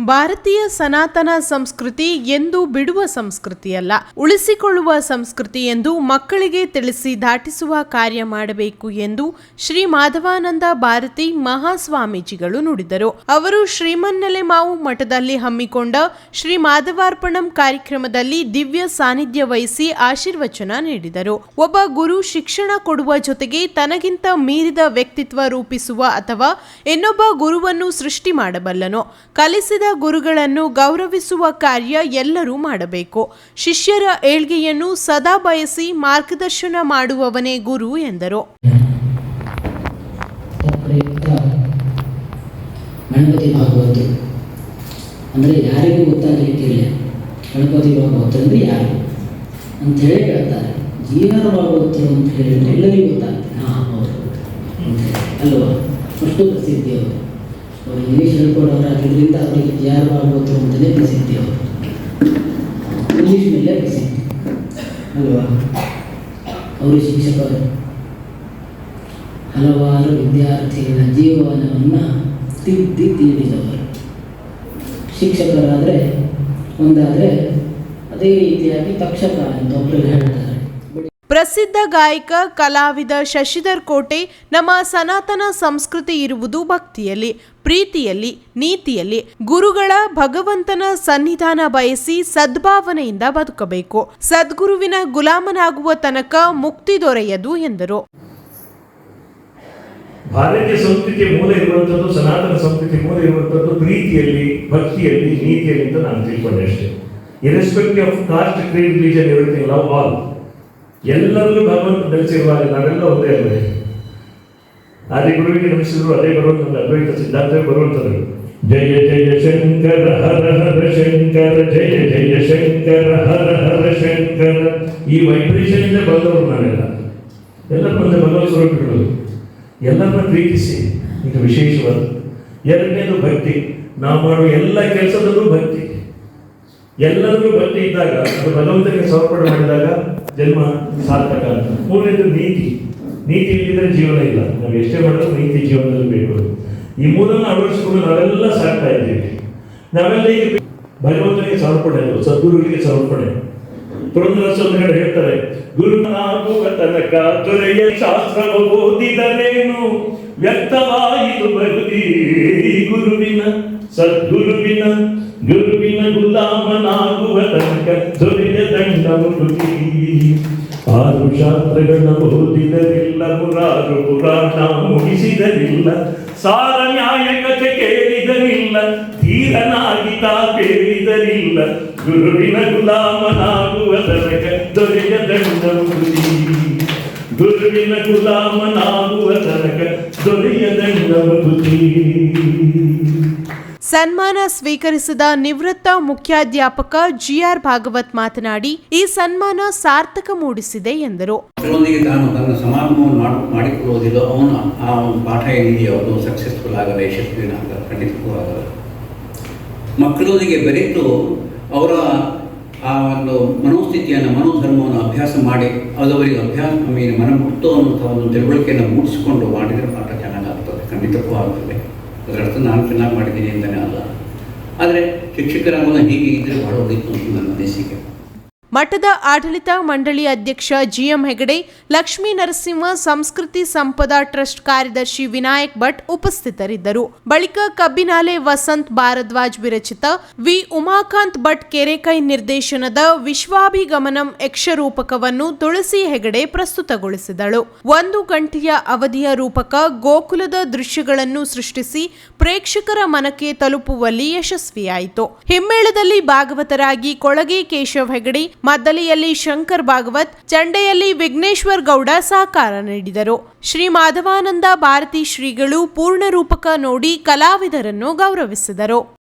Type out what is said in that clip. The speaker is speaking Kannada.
ಭಾರತೀಯ ಸನಾತನ ಸಂಸ್ಕೃತಿ ಎಂದು ಬಿಡುವ ಸಂಸ್ಕೃತಿಯಲ್ಲ. ಉಳಿಸಿಕೊಳ್ಳುವ ಸಂಸ್ಕೃತಿ ಎಂದು ಮಕ್ಕಳಿಗೆ ತಿಳಿಸಿ ದಾಟಿಸುವ ಕಾರ್ಯ ಮಾಡಬೇಕು ಎಂದು ಶ್ರೀ ಮಾಧವಾನಂದ ಭಾರತಿ ಮಹಾಸ್ವಾಮೀಜಿಗಳು ನುಡಿದರು. ಅವರು ಶ್ರೀಮನ್ನಲೆ ಮಾವು ಮಠದಲ್ಲಿ ಹಮ್ಮಿಕೊಂಡ ಶ್ರೀ ಮಾಧವಾರ್ಪಣಂ ಕಾರ್ಯಕ್ರಮದಲ್ಲಿ ದಿವ್ಯ ಸಾನ್ನಿಧ್ಯ ವಹಿಸಿ ಆಶೀರ್ವಚನ ನೀಡಿದರು. ಒಬ್ಬ ಗುರು ಶಿಕ್ಷಣ ಕೊಡುವ ಜೊತೆಗೆ ತನಗಿಂತ ಮೀರಿದ ವ್ಯಕ್ತಿತ್ವ ರೂಪಿಸುವ ಅಥವಾ ಇನ್ನೊಬ್ಬ ಗುರುವನ್ನು ಸೃಷ್ಟಿ ಮಾಡಬಲ್ಲನು. ಕಲಿಸಿದ ಗುರುಗಳನ್ನು ಗೌರವಿಸುವ ಕಾರ್ಯ ಎಲ್ಲರೂ ಮಾಡಬೇಕು. ಶಿಷ್ಯರ ಏಳ್ಗೆಯನ್ನು ಸದಾ ಬಯಸಿ ಮಾರ್ಗದರ್ಶನ ಮಾಡುವವನೇ ಗುರು ಎಂದರು. ಅಂದರೆ ಯಾರಿಗೂ ಗೊತ್ತಾಗಲಿಕ್ಕಿಲ್ಲ ಗಣಪತಿ ಭಾಗವತರು ಅಂದರೆ ಯಾರು? ಅಂಥೇಳಿ ಹೇಳ್ತಾರೆ. ಜೀವನ ಭಾಗವತರು ಅಂತ ಹೇಳಿದ್ರೆ ಎಲ್ಲರಿಗೂ ಗೊತ್ತಾಗ್ತದೆ. ಹಾಂ ಹೌದು ಅಲ್ವಾ? ಅಷ್ಟು ಪ್ರಸಿದ್ಧಿ ಅವರು ಅವರು ಇಂಗ್ಲೀಷ್ ಹೇಳ್ಕೊಡೋರಾಗಿದ್ದರಿಂದ ಅವರಿಗೆ ಯಾರು ಆಗುವುದು ಅಂತಲೇ ಪ್ರಸಿದ್ಧಿ ಅವರು. ಇಂಗ್ಲೀಷ್ ಮೇಲೆ ಪ್ರಸಿದ್ಧಿ ಅಲ್ವಾ? ಅವರು ಶಿಕ್ಷಕರು. ಹಲವಾರು ವಿದ್ಯಾರ್ಥಿಗಳ ಜೀವನವನ್ನು ತಿದ್ದಿ ತಿಳಿದವರು. ಶಿಕ್ಷಕರಾದರೆ, ಒಂದಾದರೆ, ಅದೇ ರೀತಿಯಾಗಿ ತಕ್ಷಕ ಅಂತ ಒಬ್ಬರು ಹೇಳ್ತಾರೆ. ಪ್ರಸಿದ್ಧ ಗಾಯಕ, ಕಲಾವಿದ ಶಶಿಧರ್ ಕೋಟೆ ನಮ್ಮ ಸನಾತನ ಸಂಸ್ಕೃತಿ ಇರುವುದು ಭಕ್ತಿಯಲ್ಲಿ, ಪ್ರೀತಿಯಲ್ಲಿ, ನೀತಿಯಲ್ಲಿ. ಗುರುಗಳ ಭಗವಂತನ ಸನ್ನಿಧಾನ ಬಯಸಿ ಸದ್ಭಾವನೆಯಿಂದ ಬದುಕಬೇಕು. ಸದ್ಗುರುವಿನ ಗುಲಾಮನಾಗುವ ತನಕ ಮುಕ್ತಿ ದೊರೆಯದು ಎಂದರು. ಭಾರತೀಯ ಸಂಸ್ಕೃತಿ ಮೂಲ ಇರುವಂಥದ್ದು ಸನಾತನ ಸಂಸ್ಕೃತಿ ಮೂಲ ಇರುವಂಥದ್ದು ಪ್ರೀತಿಯಲ್ಲಿ, ಭಕ್ತಿಯಲ್ಲಿ, ನೀತಿಯಲ್ಲಿ ಅಂತ ನಾನು ತಿಳ್ಕೊಂಡೆ ಅಷ್ಟೇ. Irrespective of caste creed religion everything love all ಎಲ್ಲರಲ್ಲೂ ಭಗವಂತ ನೆಲೆಸಿರುವಾಗ ನಾವೆಲ್ಲ ಒಂದೇ ಅಲ್ಲವೇ ಆದಿ ಗುರುವಿಗೆ ನಮಿಸಿದ್ರು, ಅದೇ ಬರುವಂತ ಅದ್ವೈತ ಸಿದ್ಧಾಂತವೇ ಬರುವಂಥದ್ದು. ಜಯ ಜಯ ಶಂಕರ, ಹರ ಹರ ಶಂಕರ, ಜಯ ಜಯ ಶಂಕರ, ಹರ ಹರ ಶಂಕರ. ಈ ವೈಬ್ರೇಷನ್ ಇಂದ ಬಂದವರು ನಾವೆಲ್ಲ. ಎಲ್ಲರ ಮುಂದೆ ಭಗವತ್ ಸ್ವರೂಪಗಳು ಎಲ್ಲರನ್ನ ಪ್ರೀತಿಸಿ ಇದು ವಿಶೇಷವಾದ ಎರಡನೇದು ಭಕ್ತಿ. ನಾವು ಮಾಡುವ ಎಲ್ಲ ಕೆಲಸದಲ್ಲೂ ಭಕ್ತಿ. ಎಲ್ಲರಿಗೂ ಭಕ್ತಿ ಇದ್ದಾಗ, ಅದು ಭಗವಂತನಿಗೆ ಸಮರ್ಪಣೆ ಮಾಡಿದಾಗ ಜನ್ಮ ಸಾರ್ಥಕ ಅಂತ. ಮೂರನೇದು ನೀತಿ. ನೀತಿ ಇಲ್ಲದಿದ್ದರೆ ಜೀವನ ಇಲ್ಲ. ನಾವು ಎಷ್ಟೇ ಮಾಡಿದ್ರು ನೀತಿ ಜೀವನದಲ್ಲಿ ಬೇಕು ಈ ಮೂರನ್ನು ಅಳವಡಿಸಿಕೊಂಡು ನಾವೆಲ್ಲ ಸಾಕ್ತಾ ಇದ್ದೀವಿ. ನಾವೆಲ್ಲ ಈಗ ಭಗವಂತನಿಗೆ ಸಮರ್ಪಣೆ ಸದ್ಗುರುವಿಗೆ ಸಮರ್ಪಣೆ. ಪುರಂದರಸ್ವಾಮಿಗಳು ಹೇಳ್ತಾರೆ ಗುರುನಾಗುವ ತನಕ ದೊರೆಯ ಶಾಸ್ತ್ರವ ಓದಿದರೇನು? ವ್ಯಕ್ತವಾಯಿತು ಬರುದಿ ಗುರುವಿನ, ಸದ್ಗುರುವಿನ, ಗುರುವಿನ ಗುಲಾಮನಾಗುವ ತನಕ ದೊರೆಯ ಮುರುಗಿ ಆರು ಶಾಸ್ತ್ರಗಳ ಓದಿದರಿಲ್ಲ ಮುರಾರು ಪುರಾಣ ಮುಗಿಸಿದರಿಲ್ಲ ಸಾರ ನ್ಯಾಯ ಕಥೆ ಕೇಳಿದರಿಲ್ಲ ತೀರನಾಗಿತ ಕೇಳಿದರಿಲ್ಲ ಗುರುವಿನ ಗುಲಾಮನಾಗುವ ತನಕ ದೊರೆಯ ದಂಡ ಮುರುಗಿ ಗುರುವಿನ ಗುಲಾಮನಾಗುವ ತನಕ ದೊರೆಯ ದಂಡ ಮುರುಗಿ ಸನ್ಮಾನ ಸ್ವೀಕರಿಸಿದ ನಿವೃತ್ತ ಮುಖ್ಯಾಧ್ಯಾಪಕ ಜಿಆರ್ ಭಾಗವತ್ ಮಾತನಾಡಿ, ಈ ಸನ್ಮಾನ ಸಾರ್ಥಕ ಮೂಡಿಸಿದೆ ಎಂದರು. ಮಕ್ಕಳೊಂದಿಗೆ ಬೆರೆತು ಅವರ ಆ ಒಂದು ಮನೋಸ್ಥಿತಿಯನ್ನು, ಮನೋಧರ್ಮವನ್ನು ಅಭ್ಯಾಸ ಮಾಡಿ ಅದು ಅವರಿಗೆ ಅಭ್ಯಾಸ ಮನ ಮನಮುಕ್ತ ಅನ್ನುವಂಥ ಒಂದು ತಿಳುವಳಿಕೆಯನ್ನು ಮೂಡಿಸಿಕೊಂಡು ಮಾಡಿದರೆ ಪಾಠ ಚೆನ್ನಾಗಾಗ್ತದೆ, ಖಂಡಿತಕ್ಕೂ ಆಗ್ತದೆ. ಅದರರ್ಥ ನಾನು ಚೆನ್ನಾಗಿ ಮಾಡಿದ್ದೀನಿ ಅಂತಲೇ ಅಲ್ಲ. ಆದರೆ ಶಿಕ್ಷಕರಾಗೋದು ಹೀಗೆ ಇದ್ದರೆ ಮಾಡೋದಿತ್ತು ಅಂತ ನನ್ನ ಅನಿಸಿಕೆ. ಮಠದ ಆಡಳಿತ ಮಂಡಳಿ ಅಧ್ಯಕ್ಷ ಜಿಎಂ ಹೆಗಡೆ, ಲಕ್ಷ್ಮೀ ನರಸಿಂಹ ಸಂಸ್ಕೃತಿ ಸಂಪದ ಟ್ರಸ್ಟ್ ಕಾರ್ಯದರ್ಶಿ ವಿನಾಯಕ್ ಭಟ್ ಉಪಸ್ಥಿತರಿದ್ದರು. ಬಳಿಕ ಕಬ್ಬಿನಾಲೆ ವಸಂತ್ ಭಾರದ್ವಾಜ್ ವಿರಚಿತ ವಿ. ಉಮಾಕಾಂತ್ ಭಟ್ ಕೆರೆಕೈ ನಿರ್ದೇಶನದ ವಿಶ್ವಾಭಿಗಮನಂ ಯಕ್ಷರೂಪಕವನ್ನು ತುಳಸಿ ಹೆಗಡೆ ಪ್ರಸ್ತುತಗೊಳಿಸಿದಳು. ಒಂದು ಗಂಟೆಯ ಅವಧಿಯ ರೂಪಕ ಗೋಕುಲದ ದೃಶ್ಯಗಳನ್ನು ಸೃಷ್ಟಿಸಿ ಪ್ರೇಕ್ಷಕರ ಮನಕ್ಕೆ ತಲುಪುವಲ್ಲಿ ಯಶಸ್ವಿಯಾಯಿತು. ಹಿಮ್ಮೇಳದಲ್ಲಿ ಭಾಗವತರಾಗಿ ಕೊಳಗೆ ಕೇಶವ್ ಹೆಗಡೆ ಮದ್ದಲೆಯಲ್ಲಿ ಶಂಕರ್ ಭಾಗವತ್, ಚಂಡೆಯಲ್ಲಿ ವಿಘ್ನೇಶ್ವರ್ ಗೌಡ ಸಹಕಾರ ನೀಡಿದರು. ಶ್ರೀ ಮಾಧವಾನಂದ ಭಾರತಿ ಶ್ರೀಗಳು ಪೂರ್ಣ ರೂಪಕ ನೋಡಿ ಕಲಾವಿದರನ್ನು ಗೌರವಿಸಿದರು.